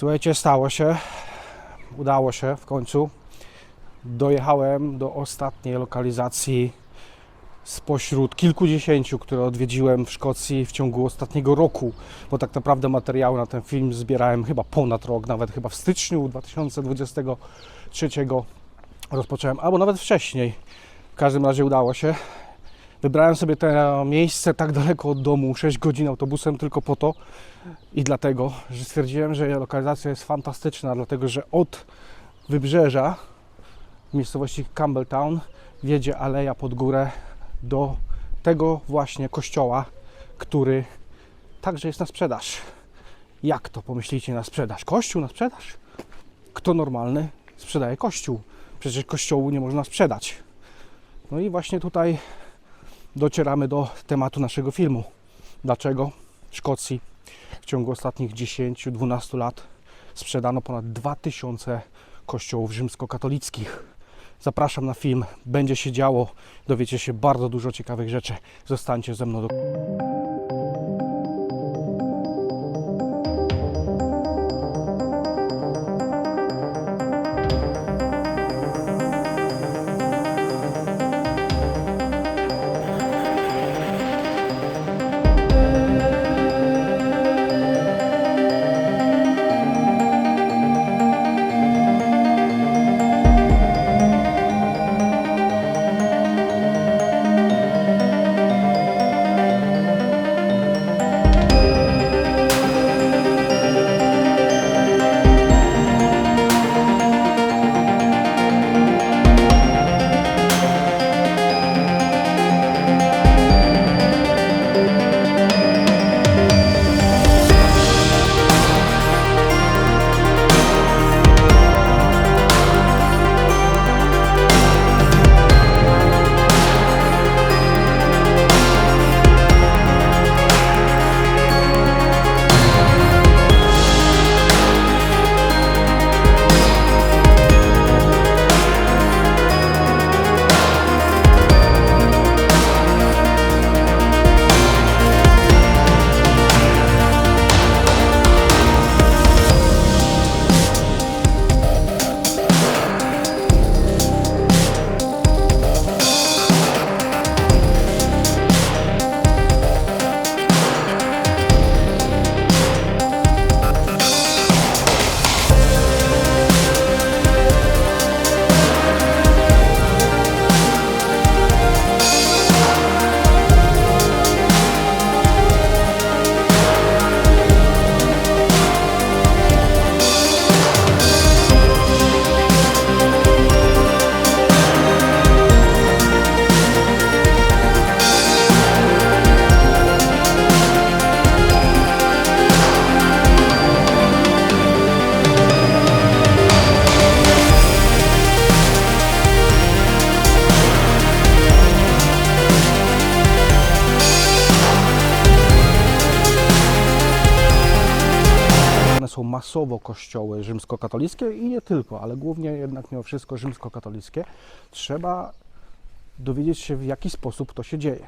Słuchajcie, stało się. Udało się w końcu. Dojechałem do ostatniej lokalizacji spośród kilkudziesięciu, które odwiedziłem w Szkocji w ciągu ostatniego roku, bo tak naprawdę materiały na ten film zbierałem chyba ponad rok, nawet chyba w styczniu 2023 rozpocząłem, albo nawet wcześniej. W każdym razie udało się. Wybrałem sobie to miejsce tak daleko od domu, 6 godzin autobusem tylko po to i dlatego, że stwierdziłem, że lokalizacja jest fantastyczna, dlatego że od wybrzeża w miejscowości Campbelltown wiedzie aleja pod górę do tego właśnie kościoła, który także jest na sprzedaż. Jak to pomyślicie na sprzedaż? Kościół na sprzedaż? Kto normalny sprzedaje kościół? Przecież kościołu nie można sprzedać. No i właśnie tutaj docieramy do tematu naszego filmu. Dlaczego w Szkocji w ciągu ostatnich 10-12 lat sprzedano ponad 2000 kościołów rzymskokatolickich? Zapraszam na film, będzie się działo, dowiecie się bardzo dużo ciekawych rzeczy. Zostańcie ze mną do masowo kościoły rzymskokatolickie i nie tylko, ale głównie jednak mimo wszystko rzymskokatolickie. Trzeba dowiedzieć się, w jaki sposób to się dzieje.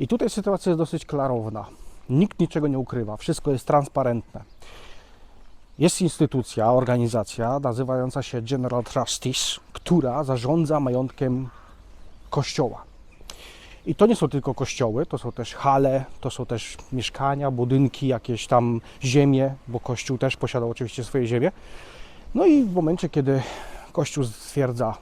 I tutaj sytuacja jest dosyć klarowna. Nikt niczego nie ukrywa, wszystko jest transparentne. Jest instytucja, organizacja nazywająca się General Trustees, która zarządza majątkiem kościoła. I to nie są tylko kościoły, to są też hale, to są też mieszkania, budynki, jakieś tam ziemie, bo kościół też posiadał oczywiście swoje ziemie. No i w momencie, kiedy kościół stwierdza,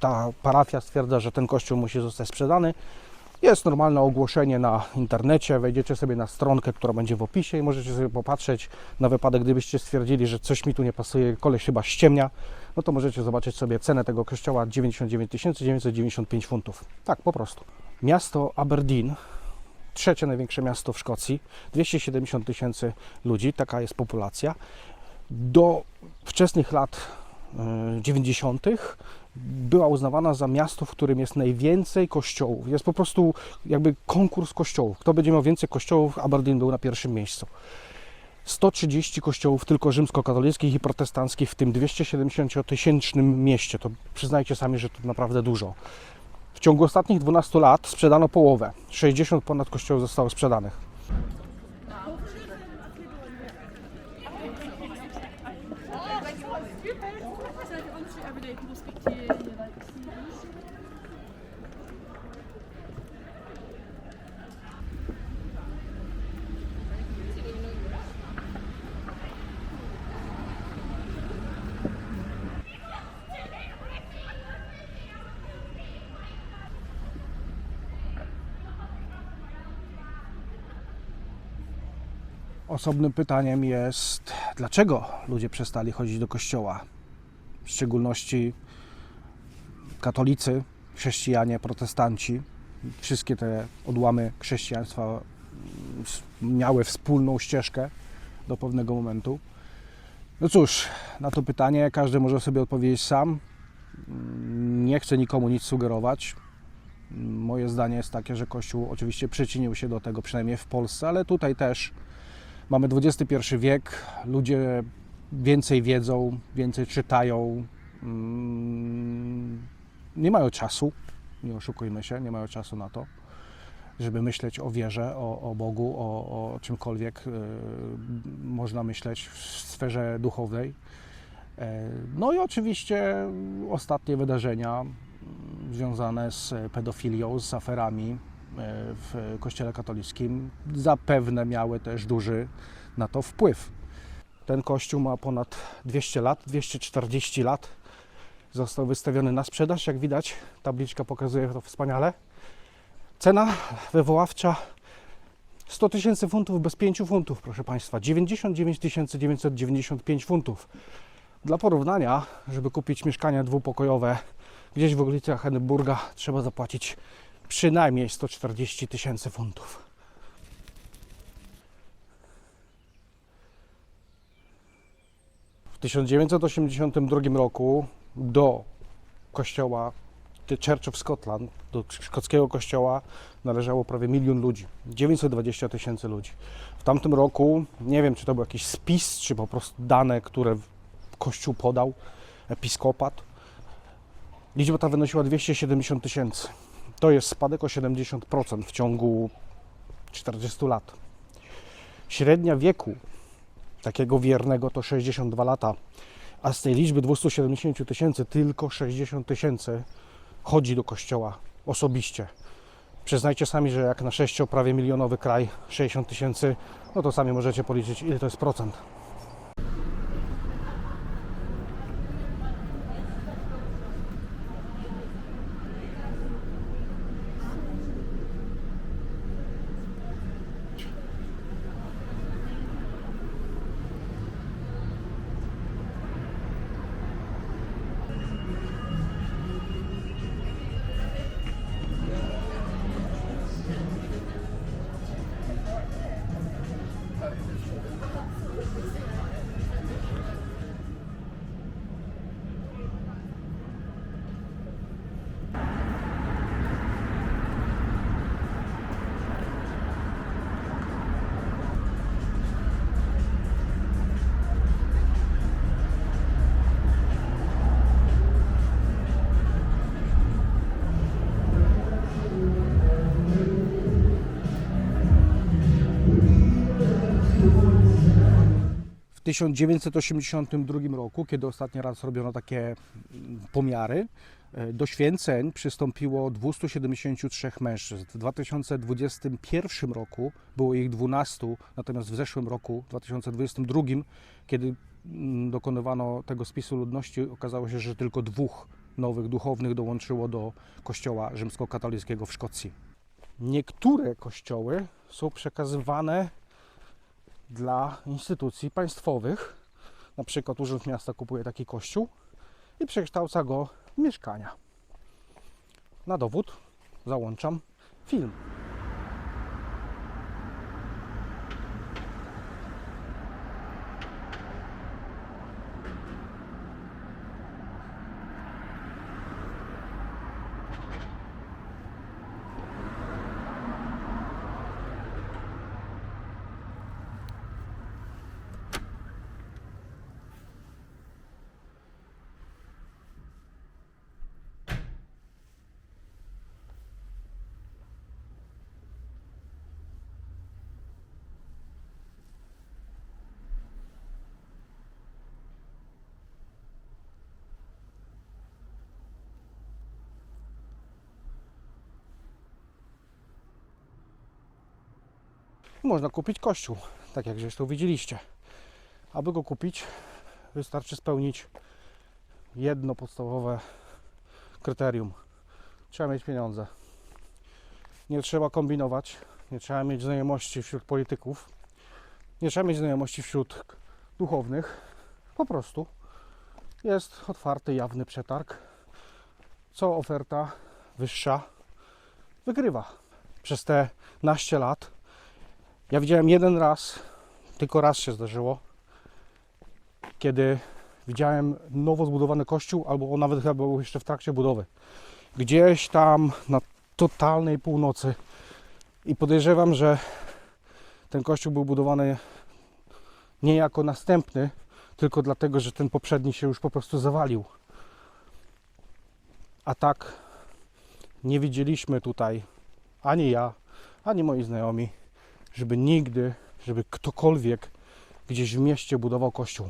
ta parafia stwierdza, że ten kościół musi zostać sprzedany, jest normalne ogłoszenie na internecie, wejdziecie sobie na stronkę, która będzie w opisie i możecie sobie popatrzeć na wypadek, gdybyście stwierdzili, że coś mi tu nie pasuje, koleś chyba ściemnia, no to możecie zobaczyć sobie cenę tego kościoła 99 995 funtów. Tak, po prostu. Miasto Aberdeen, trzecie największe miasto w Szkocji, 270 tysięcy ludzi, taka jest populacja. Do wczesnych lat e, 90. była uznawana za miasto, w którym jest najwięcej kościołów. Jest po prostu jakby konkurs kościołów. Kto będzie miał więcej kościołów, Aberdeen był na pierwszym miejscu. 130 kościołów tylko rzymskokatolickich i protestanckich w tym 270-tysięcznym mieście. To przyznajcie sami, że to naprawdę dużo. W ciągu ostatnich 12 lat sprzedano połowę. 60 ponad kościołów zostało sprzedanych. Osobnym pytaniem jest, dlaczego ludzie przestali chodzić do kościoła? W szczególności katolicy, chrześcijanie, protestanci. Wszystkie te odłamy chrześcijaństwa miały wspólną ścieżkę do pewnego momentu. No cóż, na to pytanie każdy może sobie odpowiedzieć sam. Nie chcę nikomu nic sugerować. Moje zdanie jest takie, że Kościół oczywiście przyczynił się do tego, przynajmniej w Polsce, ale tutaj też Mamy XXI wiek, ludzie więcej wiedzą, więcej czytają, mm, nie mają czasu, nie oszukujmy się, nie mają czasu na to, żeby myśleć o wierze, o, o Bogu, o, o czymkolwiek y, można myśleć w sferze duchowej. E, No i oczywiście ostatnie wydarzenia mm, związane z pedofilią, z aferami. e, w Kościele katolickim zapewne miały też duży na to wpływ. Ten kościół ma ponad 200 lat, 240 lat. Został wystawiony na sprzedaż, jak widać, tabliczka pokazuje to wspaniale. Cena wywoławcza 100 tysięcy funtów bez 5 funtów, proszę Państwa. 99 995 funtów. Dla porównania, żeby kupić mieszkanie dwupokojowe gdzieś w okolicach Edynburga, trzeba zapłacić przynajmniej 140 tysięcy funtów. W 1982 roku do kościoła The Church of Scotland, do szkockiego kościoła należało prawie milion ludzi, 920 tysięcy ludzi. W tamtym roku, nie wiem czy to był jakiś spis, czy po prostu dane, które kościół podał, episkopat, liczba ta wynosiła 270 tysięcy. To jest spadek o 70% w ciągu 40 lat. Średnia wieku takiego wiernego to 62 lata, a z tej liczby 270 tysięcy tylko 60 tysięcy chodzi do kościoła osobiście. Przyznajcie sami, że jak na 6 prawie milionowy kraj 60 tysięcy, no to sami możecie policzyć ile to jest procent. 1982 roku, kiedy ostatni raz robiono takie mm, pomiary, e, do święceń przystąpiło 273 mężczyzn. W 2021 roku było ich 12, natomiast w zeszłym roku, 2022, kiedy mm, dokonywano tego spisu ludności, okazało się, że tylko dwóch nowych duchownych dołączyło do kościoła rzymskokatolickiego w Szkocji. Niektóre kościoły są przekazywane dla instytucji państwowych. Na przykład Urząd Miasta kupuje taki kościół i przekształca go w mieszkania. Na dowód załączam film. Można kupić kościół, tak jak zresztą widzieliście. Aby go kupić, wystarczy spełnić jedno podstawowe kryterium. Trzeba mieć pieniądze. Nie trzeba kombinować, nie trzeba mieć znajomości wśród polityków, nie trzeba mieć znajomości wśród duchownych. Po prostu jest otwarty, jawny przetarg. Co oferta wyższa wygrywa. Przez te naście lat ja widziałem jeden raz, tylko raz się zdarzyło, kiedy widziałem nowo zbudowany kościół, albo on nawet chyba był jeszcze w trakcie budowy. Gdzieś tam na totalnej północy. I podejrzewam, że ten kościół był budowany nie jako następny, tylko dlatego, że ten poprzedni się już po prostu zawalił. A tak nie widzieliśmy tutaj ani ja, ani moi znajomi, żeby nigdy, żeby ktokolwiek gdzieś w mieście budował kościół.